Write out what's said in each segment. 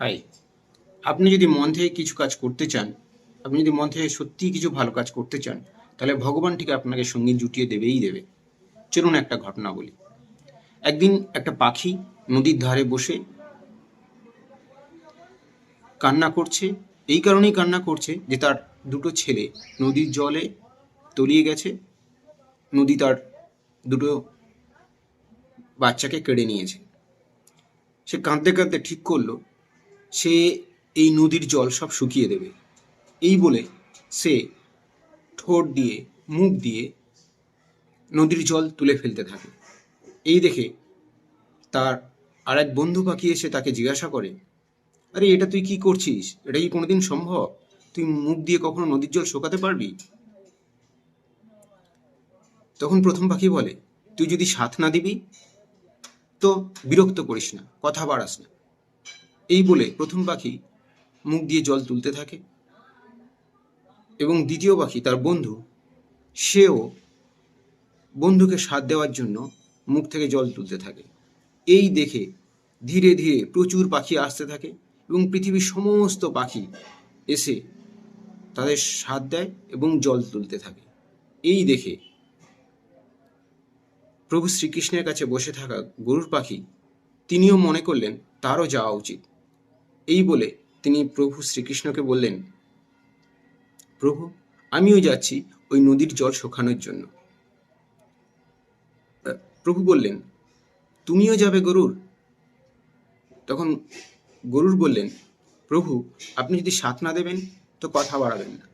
High আপনি যদি মন থেকে কিছু কাজ করতে চান, আপনি যদি মন থেকে সত্যিই কিছু ভালো কাজ করতে চান, তাহলে ভগবান ঠিক আপনাকে সঙ্গে জুটিয়ে দেবেই দেবে। চলুন একটা ঘটনা বলি। একদিন একটা পাখি নদীর ধারে বসে কান্না করছে। এই কারণেই কান্না করছে যে তার দুটো ছেলে নদীর জলে তলিয়ে গেছে। নদী তার দুটো বাচ্চাকে কেড়ে নিয়েছে। সে কাঁদতে কাঁদতে ঠিক করল। সে এই নদীর জল সব শুকিয়ে দেবে। এই বলে সে ঠোঁট দিয়ে, মুখ দিয়ে নদীর জল তুলে ফেলতে থাকে। এই দেখে তার আর এক বন্ধু পাখি এসে তাকে জিজ্ঞাসা করে, আরে, এটা তুই কি করছিস? এটা কি কোনোদিন সম্ভব? তুই মুখ দিয়ে কখনো নদীর জল শোকাতে পারবি? তখন প্রথম পাখি বলে, তুই যদি সাথ না দিবি, তো বিরক্ত করিস না, কথা বাড়াস না। এই বলে প্রথম পাখি মুখ দিয়ে জল তুলতে থাকে এবং দ্বিতীয় পাখি তার বন্ধু, সেও বন্ধুকে সাথ দেওয়ার জন্য মুখ থেকে জল তুলতে থাকে। এই দেখে ধীরে ধীরে প্রচুর পাখি আসতে থাকে এবং পৃথিবীর সমস্ত পাখি এসে তাদের সাথ দেয় এবং জল তুলতে থাকে। এই দেখে প্রভু শ্রীকৃষ্ণের কাছে বসে থাকা গরুর পাখি, তিনিও মনে করলেন, তারও যাওয়া উচিত। এই বলে তিনি প্রভু শ্রীকৃষ্ণকে বললেন, প্রভু, আমিও যাচ্ছি ওই নদীর জল শোখানোর জন্য। প্রভু বললেন, তুমিও যাবে গরুর? তখন গরুর বললেন, প্রভু, আপনি যদি সাথ না দেবেন তো কথা বাড়াবেন না।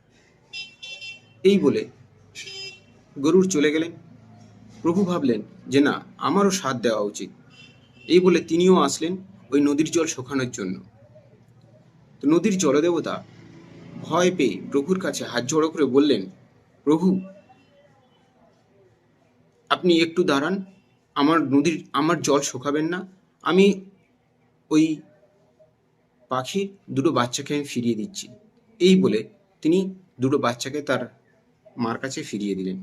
এই বলে গরুর চলে গেলেন। প্রভু ভাবলেন যে, না, আমারও সাথ দেওয়া উচিত। এই বলে তিনিও আসলেন ওই নদীর জল শোখানোর জন্য। তো নদীর জলদেবতা ভয় পেয়ে প্রভুর কাছে হাত জড়ো করে বললেন, প্রভু, আপনি একটু দাঁড়ান। আমার নদীর, আমার জল শোকাবেন না। আমি ওই পাখির দুটো বাচ্চাকে আমি ফিরিয়ে দিচ্ছি। এই বলে তিনি দুটো বাচ্চাকে তার মার কাছে ফিরিয়ে দিলেন।